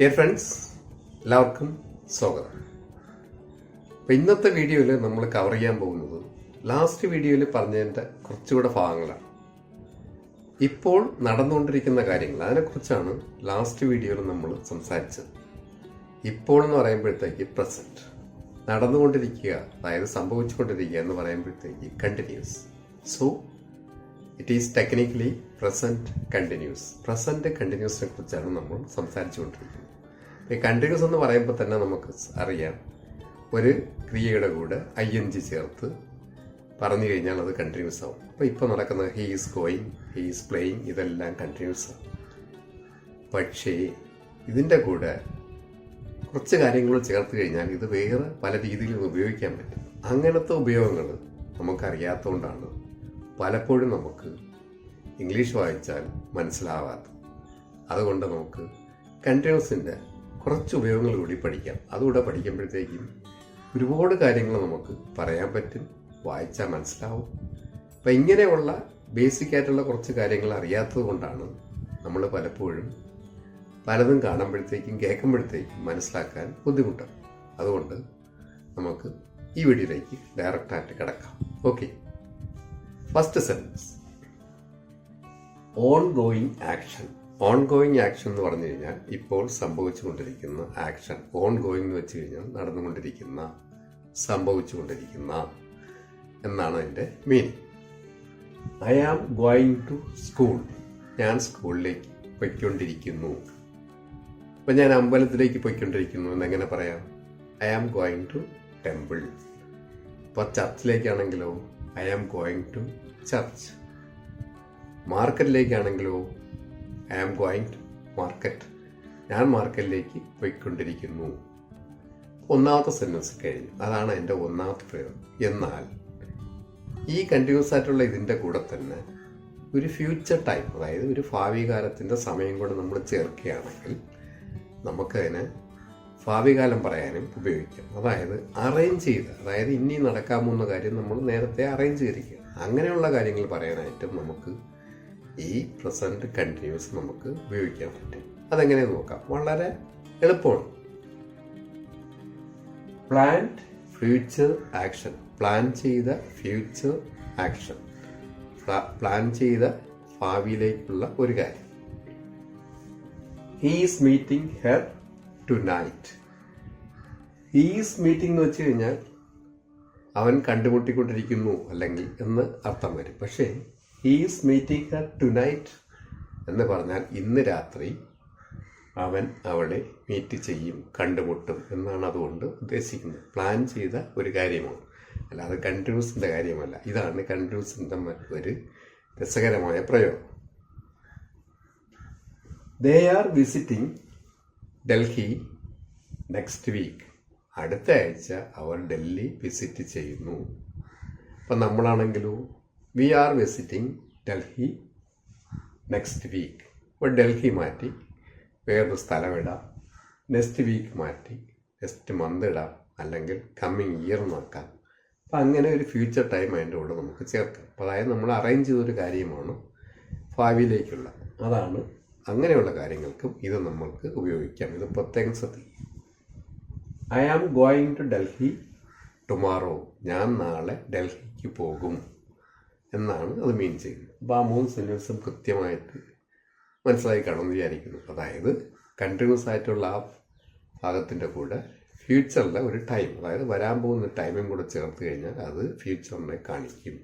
Dear friends എല്ലാവർക്കും സ്വാഗതം. അപ്പം ഇന്നത്തെ വീഡിയോയിൽ നമ്മൾ കവർ ചെയ്യാൻ പോകുന്നത് ലാസ്റ്റ് വീഡിയോയിൽ പറഞ്ഞതിന്റെ കുറച്ചുകൂടെ ഭാഗങ്ങളാണ്. ഇപ്പോൾ നടന്നുകൊണ്ടിരിക്കുന്ന കാര്യങ്ങൾ അതിനെക്കുറിച്ചാണ് ലാസ്റ്റ് വീഡിയോയിൽ നമ്മൾ സംസാരിച്ചത്. ഇപ്പോൾ എന്ന് പറയുമ്പോഴത്തേക്ക് പ്രസന്റ് നടന്നുകൊണ്ടിരിക്കുക അതായത് സംഭവിച്ചുകൊണ്ടിരിക്കുക എന്ന് പറയുമ്പോഴത്തേക്ക് continuous so it is technically present continuous present കണ്ടിന്യൂസിനെ കുറിച്ചാണ് നമ്മൾ സംസാരിച്ചുകൊണ്ടിരിക്കുന്നത്. ഈ കണ്ടിന്യൂസ് എന്ന് പറയുമ്പോൾ തന്നെ നമുക്ക് അറിയാം. ഒരു ക്രിയയുടെ കൂടെ ഐ എൻ ജി ചേർത്ത് പറഞ്ഞു കഴിഞ്ഞാൽ അത് കണ്ടിന്യൂസ് ആവും. അപ്പോൾ ഇപ്പോൾ നടക്കുന്ന he is going he is playing ഇതെല്ലാം കണ്ടിന്യൂസ് ആവും പക്ഷേ ഇതിന്റെ കൂടെ കുറച്ച് കാര്യങ്ങൾ ചേർത്ത് കഴിഞ്ഞാൽ ഇത് വേറെ പല രീതിയിൽ ഉപയോഗിക്കാൻ പറ്റും. അങ്ങനത്തെ ഉപയോഗങ്ങൾ നമുക്കറിയാത്തതുകൊണ്ടാണ് പലപ്പോഴും നമുക്ക് ഇംഗ്ലീഷ് വായിച്ചാൽ മനസ്സിലാവാത്തത്. അതുകൊണ്ട് നമുക്ക് കണ്ടിന്യൂസിന്റെ കുറച്ച് ഉപയോഗങ്ങൾ കൂടി പഠിക്കാം. അതുകൂടെ പഠിക്കുമ്പോഴത്തേക്കും ഒരുപാട് കാര്യങ്ങൾ നമുക്ക് പറയാൻ പറ്റും വായിച്ചാൽ മനസ്സിലാവും. അപ്പം ഇങ്ങനെയുള്ള ബേസിക് ആയിട്ടുള്ള കുറച്ച് കാര്യങ്ങൾ അറിയാത്തത് കൊണ്ടാണ് നമ്മൾ പലപ്പോഴും പലതും കാണുമ്പോഴത്തേക്കും കേൾക്കുമ്പോഴത്തേക്കും മനസ്സിലാക്കാൻ ബുദ്ധിമുട്ട്. അതുകൊണ്ട് നമുക്ക് ഈ വീഡിയോയിലേക്ക് ഡയറക്റ്റായിട്ട് കിടക്കാം. Okay first sentence ongoing action ongoing action എന്ന് പറഞ്ഞു കഴിഞ്ഞാൽ ഇപ്പോൾ സംഭവിച്ചുകൊണ്ടിരിക്കുന്ന ആക്ഷൻ ഓൺ ഗോയിങ് എന്ന് വെച്ച് കഴിഞ്ഞാൽ നടന്നുകൊണ്ടിരിക്കുന്ന സംഭവിച്ചുകൊണ്ടിരിക്കുന്ന എന്നാണ് അതിന്റെ meaning I am going to school ഞാൻ സ്കൂളിലേക്ക് പൊയ്ക്കൊണ്ടിരിക്കുന്നു. ഇപ്പം ഞാൻ അമ്പലത്തിലേക്ക് പൊയ്ക്കൊണ്ടിരിക്കുന്നു എന്നെങ്ങനെ പറയാം? I am going to temple ഇപ്പോൾ ചർച്ചിലേക്കാണെങ്കിലോ I am going to church മാർക്കറ്റിലേക്കാണെങ്കിലോ I am going to market ഞാൻ മാർക്കറ്റിലേക്ക് പോയിക്കൊണ്ടിരിക്കുന്നു. ഒന്നാമത്തെ സെന്റൻസ് കഴിഞ്ഞു. അതാണ് എന്റെ ഒന്നാമത്തെ പ്രയോഗം എന്നാൽ ഈ കണ്ടിന്യൂസ് ആയിട്ടുള്ള ഇതിന്റെ കൂടെ തന്നെ ഒരു ഫ്യൂച്ചർ ടൈം അതായത് ഒരു ഭാവി കാലത്തിന്റെ സമയം കൂടെ നമ്മൾ ചേർക്കുകയാണെങ്കിൽ നമുക്കതിനെ ഭാവി കാലം പറയാനും ഉപയോഗിക്കാം. അതായത് അറേഞ്ച് ചെയ്ത് അതായത് ഇനി നടക്കാൻ പോകുന്ന കാര്യം നമ്മൾ നേരത്തെ അറേഞ്ച് ചെയ്തിരിക്കുക അങ്ങനെയുള്ള കാര്യങ്ങൾ പറയാനായിട്ടും നമുക്ക് ഈ പ്രസന്റ് കണ്ടിന്യൂസ് നമുക്ക് ഉപയോഗിക്കാൻ പറ്റും. അതെങ്ങനെ നോക്കാം? വളരെ എളുപ്പമാണ്. പ്ലാൻഡ് ഫ്യൂച്ചർ ആക്ഷൻ പ്ലാൻ ചെയ്ത ഫ്യൂച്ചർ ആക്ഷൻ പ്ലാൻ ചെയ്ത ഭാവിയിലേക്കുള്ള ഒരു കാര്യം. He's meeting her tonight he's meeting എന്ന് വെച്ച് കഴിഞ്ഞാൽ അവൻ കണ്ടുമുട്ടിക്കൊണ്ടിരിക്കുന്നു അല്ലെങ്കിൽ എന്ന് അർത്ഥം വരും. പക്ഷേ he's meeting her tonight എന്ന് പറഞ്ഞാൽ ഇന്ന് രാത്രി അവൻ അവളെ മീറ്റ് ചെയ്യും കണ്ടുമുട്ടും എന്നാണ് അതുകൊണ്ട് ഉദ്ദേശിക്കുന്നത്. പ്ലാൻ ചെയ്ത ഒരു കാര്യമാണ്. അല്ലാതെ കണ്ടിന്യൂസിന്റെ കാര്യമല്ല. ഇതാണ് കണ്ടിന്യൂസിന്റെ ഒരു രസകരമായ പ്രയോഗം. They are visiting Delhi next week അടുത്ത ആഴ്ച അവർ ഡൽഹി വിസിറ്റ് ചെയ്യുന്നു. അപ്പം നമ്മളാണെങ്കിലോ we are visiting Delhi next week ഇപ്പോൾ ഡൽഹി മാറ്റി വേറൊരു സ്ഥലം ഇടാം. നെക്സ്റ്റ് വീക്ക് മാറ്റി നെക്സ്റ്റ് മന്ത് ഇടാം. അല്ലെങ്കിൽ കമ്മിങ് ഇയർ നോക്കാം അപ്പം അങ്ങനെ ഒരു ഫ്യൂച്ചർ ടൈം അതിന്റെ കൂടെ നമുക്ക് ചേർക്കാം. അപ്പോൾ അതായത് നമ്മൾ അറേഞ്ച് ചെയ്തൊരു കാര്യമാണ് ഭാവിയിലേക്കുള്ള. അതാണ് അങ്ങനെയുള്ള കാര്യങ്ങൾക്കും ഇത് നമ്മൾക്ക് ഉപയോഗിക്കാം. ഇത് പ്രത്യേകം ശ്രദ്ധിക്കും I am going to Delhi tomorrow ഞാൻ നാളെ ഡൽഹിക്ക് പോകും. എന്നാണ് അത് മീൻ ചെയ്യുന്നത്. അപ്പോൾ ആ മൂന്ന് സെന്റൻസും കൃത്യമായിട്ട് മനസ്സിലായി കാണുമെന്ന് വിചാരിക്കുന്നു. അതായത് കണ്ടിന്യൂസ് ആയിട്ടുള്ള ആ ഭാഗത്തിന്റെ കൂടെ ഫ്യൂച്ചറിലെ ഒരു ടൈം അതായത് വരാൻ പോകുന്ന ടൈമും കൂടെ ചേർത്ത് കഴിഞ്ഞാൽ അത് ഫ്യൂച്ചറിനെ കാണിക്കും.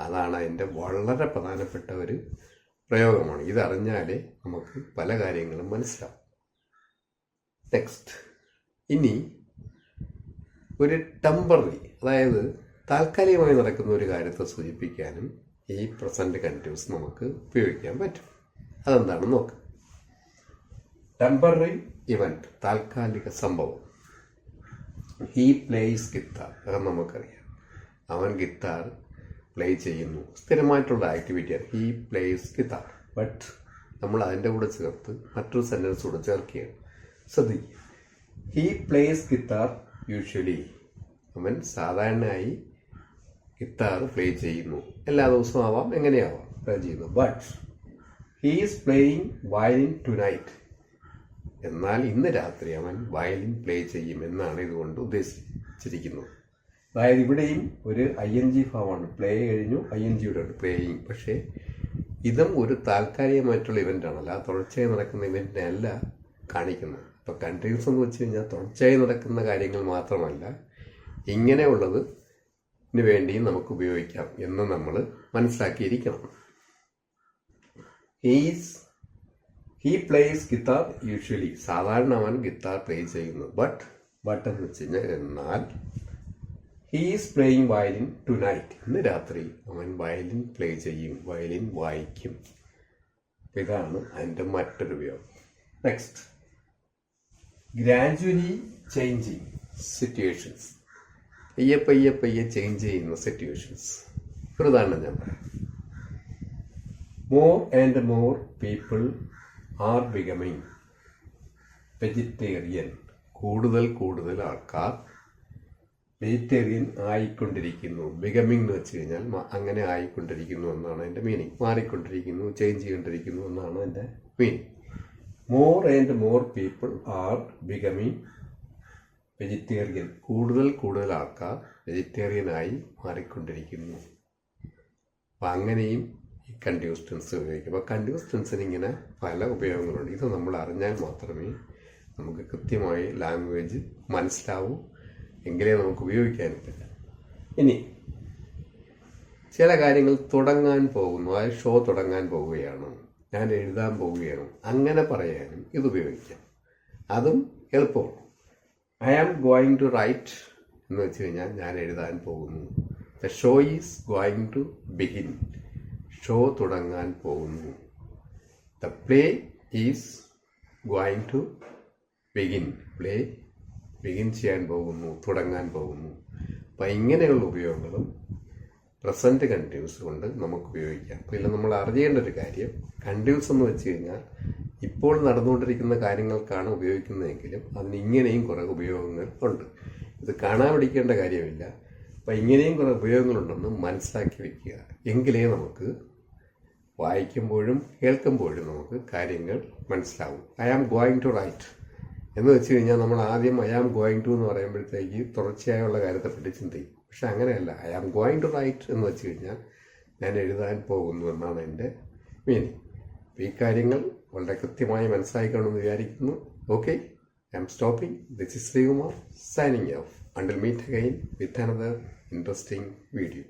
അതാണ് അതിന്റെ വളരെ പ്രധാനപ്പെട്ട ഒരു പ്രയോഗമാണ്. ഇതറിഞ്ഞാലേ നമുക്ക് പല കാര്യങ്ങളും മനസ്സിലാവും. നെക്സ്റ്റ് ഇനി ഒരു ടെമ്പററി അതായത് താൽക്കാലികമായി നടക്കുന്ന ഒരു കാര്യത്തെ സൂചിപ്പിക്കാനും ഈ പ്രസന്റ് കണ്ടിന്യൂസ് നമുക്ക് ഉപയോഗിക്കാൻ പറ്റും. അതെന്താണെന്ന് നോക്കാം. ടെമ്പററി ഇവന്റ് താൽക്കാലിക സംഭവം. ഹീ പ്ലേസ് ഗിത്താർ അത് നമുക്കറിയാം. അവൻ ഗിത്താർ പ്ലേ ചെയ്യുന്നു. സ്ഥിരമായിട്ടുള്ള ആക്ടിവിറ്റിയാണ് ഹീ പ്ലേസ് ഗിത്താർ ബട്ട് നമ്മൾ അതിന്റെ കൂടെ ചേർത്ത് മറ്റൊരു സെന്റൻസ് കൂടെ ചേർക്കുകയാണ്. ശ്രദ്ധിക്കുക. ഹീ പ്ലേസ് ഗിത്താർ യൂഷ്വലി അവൻ സാധാരണയായി ഗിത്താർ പ്ലേ ചെയ്യുന്നു. എല്ലാ ദിവസവും ആവാം എങ്ങനെയാവാം? പ്ലേ ചെയ്യുന്നു. But he is playing violin tonight എന്നാൽ ഇന്ന് രാത്രി അവൻ വയലിൻ പ്ലേ ചെയ്യും എന്നാണ് ഇതുകൊണ്ട് ഉദ്ദേശിച്ചിരിക്കുന്നത് അതായത് ഇവിടെയും ഒരു ഐ എൻ ജി ഭാവമാണ് പ്ലേ കഴിഞ്ഞു ഐ എൻ ജിയുടെ പ്ലേയിങ് പക്ഷേ ഇതും ഒരു താൽക്കാലികമായിട്ടുള്ള ഇവന്റാണ് അല്ല തുടർച്ചയായി നടക്കുന്ന ഇവന്റിനെ അല്ല കാണിക്കുന്നത്. ഇപ്പോൾ കൺട്രീസ് എന്ന് വെച്ച് കഴിഞ്ഞാൽ തുടർച്ചയായി നടക്കുന്ന കാര്യങ്ങൾ മാത്രമല്ല ഇങ്ങനെയുള്ളത് വേണ്ടിയും നമുക്ക് ഉപയോഗിക്കാം എന്ന് നമ്മൾ മനസ്സിലാക്കിയിരിക്കണം. He's he plays guitar usually സാധാരണ അവൻ ഗിത്താർ പ്ലേ ചെയ്യുന്നു. ബട്ട് ബട്ട് എന്ന് വെച്ച് കഴിഞ്ഞാൽ എന്നാൽ he's playing violin tonight ഇന്ന് രാത്രി അവൻ വയലിൻ പ്ലേ ചെയ്യും. വയലിൻ വായിക്കും. ഇതാണ് അതിന്റെ മറ്റൊരു ഉപയോഗം. നെക്സ്റ്റ് ഗ്രാജുവലി ചേഞ്ചിങ് സിറ്റുവേഷൻസ് പയ്യെ പയ്യെ പയ്യെ ചേഞ്ച് ചെയ്യുന്ന സിറ്റുവേഷൻസ് ഒരു ഉദാഹരണം ഞാൻ പറയാം more and more people are becoming vegetarian കൂടുതൽ കൂടുതൽ ആൾക്കാർ വെജിറ്റേറിയൻ ആയിക്കൊണ്ടിരിക്കുന്നു. ബികമിങ് എന്ന് വെച്ച് കഴിഞ്ഞാൽ അങ്ങനെ ആയിക്കൊണ്ടിരിക്കുന്നു എന്നാണ് എന്റെ മീനിങ് മാറിക്കൊണ്ടിരിക്കുന്നു ചേഞ്ച് ചെയ്തുകൊണ്ടിരിക്കുന്നു എന്നാണ് എന്റെ meaning more and more people are becoming vegetarian കൂടുതൽ കൂടുതൽ ആൾക്കാർ വെജിറ്റേറിയനായി മാറിക്കൊണ്ടിരിക്കുന്നു. അപ്പം അങ്ങനെയും ഈ ടെൻസ് ഉപയോഗിക്കും. അപ്പോൾ കണ്ടിന്യൂസ് ടെൻസിന് ഇങ്ങനെ പല ഉപയോഗങ്ങളുണ്ട്. ഇത് നമ്മൾ അറിഞ്ഞാൽ മാത്രമേ നമുക്ക് കൃത്യമായി ലാംഗ്വേജ് മനസ്സിലാവൂ. എങ്കിലേ നമുക്ക് ഉപയോഗിക്കാനും പറ്റും. ഇനി ചില കാര്യങ്ങൾ തുടങ്ങാൻ പോകുന്നു. ആ ഷോ തുടങ്ങാൻ പോവുകയാണ്. ഞാൻ എഴുതാൻ പോവുകയാണ്. അങ്ങനെ പറയാനും ഇത് ഉപയോഗിക്കാം. അതും എളുപ്പമാണ്. I am going to write എന്ന് വെച്ച് കഴിഞ്ഞാൽ ഞാൻ എഴുതാൻ പോകുന്നു. The show is going to begin show തുടങ്ങാൻ പോകുന്നു. The play is going to begin play begin ചെയ്യാൻ പോകുന്നു തുടങ്ങാൻ പോകുന്നു. അപ്പം ഇങ്ങനെയുള്ള ഉപയോഗങ്ങളും പ്രസന്റ് കണ്ടിന്യൂസ് കൊണ്ട് നമുക്ക് ഉപയോഗിക്കാം. അപ്പോൾ ഇതിൽ നമ്മൾ അറിയേണ്ട ഒരു കാര്യം കണ്ടിന്യൂസ് എന്ന് വെച്ച് കഴിഞ്ഞാൽ ഇപ്പോൾ നടന്നുകൊണ്ടിരിക്കുന്ന കാര്യങ്ങൾക്കാണ് ഉപയോഗിക്കുന്നതെങ്കിലും അതിന് ഇങ്ങനെയും കുറേ ഉപയോഗങ്ങൾ ഉണ്ട്. ഇത് കാണാതിരിക്കേണ്ട കാര്യമില്ല. അപ്പം ഇങ്ങനെയും കുറേ ഉപയോഗങ്ങളുണ്ടെന്ന് മനസ്സിലാക്കി വയ്ക്കുക എങ്കിലേ നമുക്ക് വായിക്കുമ്പോഴും കേൾക്കുമ്പോഴും നമുക്ക് കാര്യങ്ങൾ മനസ്സിലാവും. I am going to write എന്ന് വെച്ച് കഴിഞ്ഞാൽ നമ്മൾ ആദ്യം ഐ ആം ഗോയിങ് ടു എന്ന് പറയുമ്പോഴത്തേക്ക് തുടർച്ചയായുള്ള കാര്യത്തെപ്പറ്റി ചിന്തിക്കും. പക്ഷെ അങ്ങനെയല്ല. I am going to write എന്ന് വെച്ച് കഴിഞ്ഞാൽ ഞാൻ എഴുതാൻ പോകുന്നു എന്നാണ് എന്റെ മീനിങ് ഈ കാര്യങ്ങൾ വളരെ കൃത്യമായി മനസ്സിലാക്കണമെന്ന് വിചാരിക്കുന്നു. Okay I am stopping this is Sreekumar signing off until meet again with another interesting video